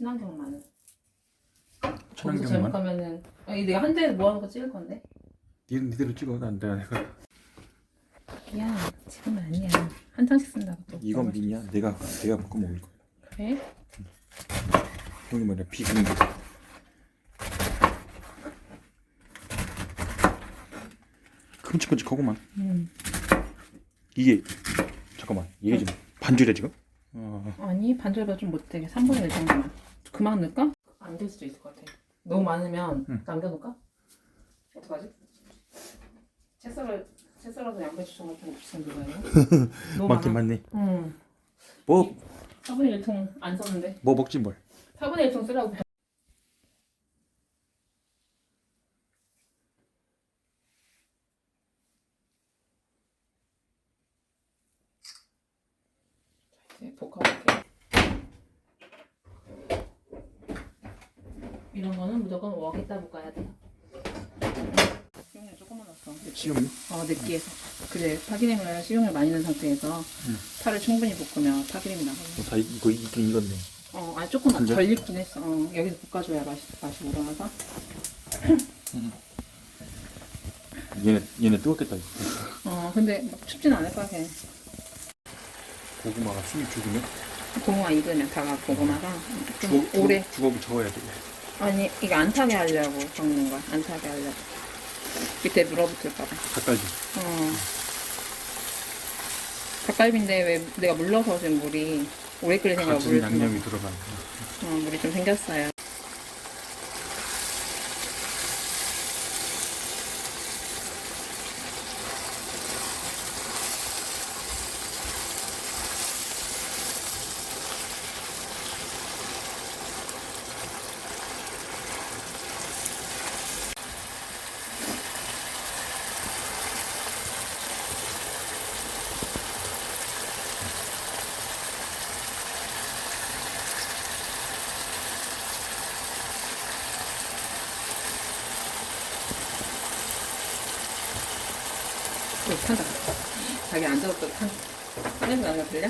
친환경 마늘. 거기서 잘못 친환경만. 가면은 아니 내가 한 대에 모아놓고 찍을 건데. 니 니대로 찍어. 난 내가 내가. 야 지금 은 아니야. 한 장씩 쓴다고 또. 이건 미니야. 있어. 내가 내가 먹고 먹을 거야. 그래? 형이 뭐냐 비빔 거. 큼직큼직하구만. 음. 이게 잠깐만 이게 지금 반줄이야 지금? 어, 아니 반절보다 좀 못되게 3분의 1 정도만. 그만 넣을까? 안 될 수도 있을 것 같아. 너무 많으면 응. 남겨놓을까? 어떡하지? 채 썰어 채 썰어서 양배추 같은 거 붙이는 거예요? 너무 많아. 많네. 응. 뭐 4분의 1통 안 썼는데 뭐 먹지 뭘. 4분의 1통 쓰라고 이제 볶아볼게요 이런 거는 무조건 웍에다 볶아야 돼요 식용유 조금만 넣었어 시험이? 어 느끼해서 그래 파기름을 식용유 많이 넣은 상태에서 응. 파를 충분히 볶으면 파기름이 나가요 뭐다 이거 이긴 익었네. 어, 아 조금? 덜 익긴 했어. 어, 여기서 볶아줘야 맛이 맛이 우러나서. 얘네 얘네 뜨겁겠다. 이거. 어, 근데 막 춥진 않을 거야. 걔. 고구마가 숨이 죽으면 고구마 익으면 다가 고구마가 좀 주걱, 주걱, 오래. 주걱이 저어야 돼. 아니 이게 안 타게 하려고 적는 거야. 안 타게 하려고. 밑에 물어붙을까 봐. 닭갈비. 어. 닭갈비인데 왜 내가 물러서 지금 물이 오래 끓이니까 같은 물이 좀, 양념이 들어간. 어, 물이 좀 생겼어요. 또 탄다. 자기 앉아서 또 탄. 나는 거 들려?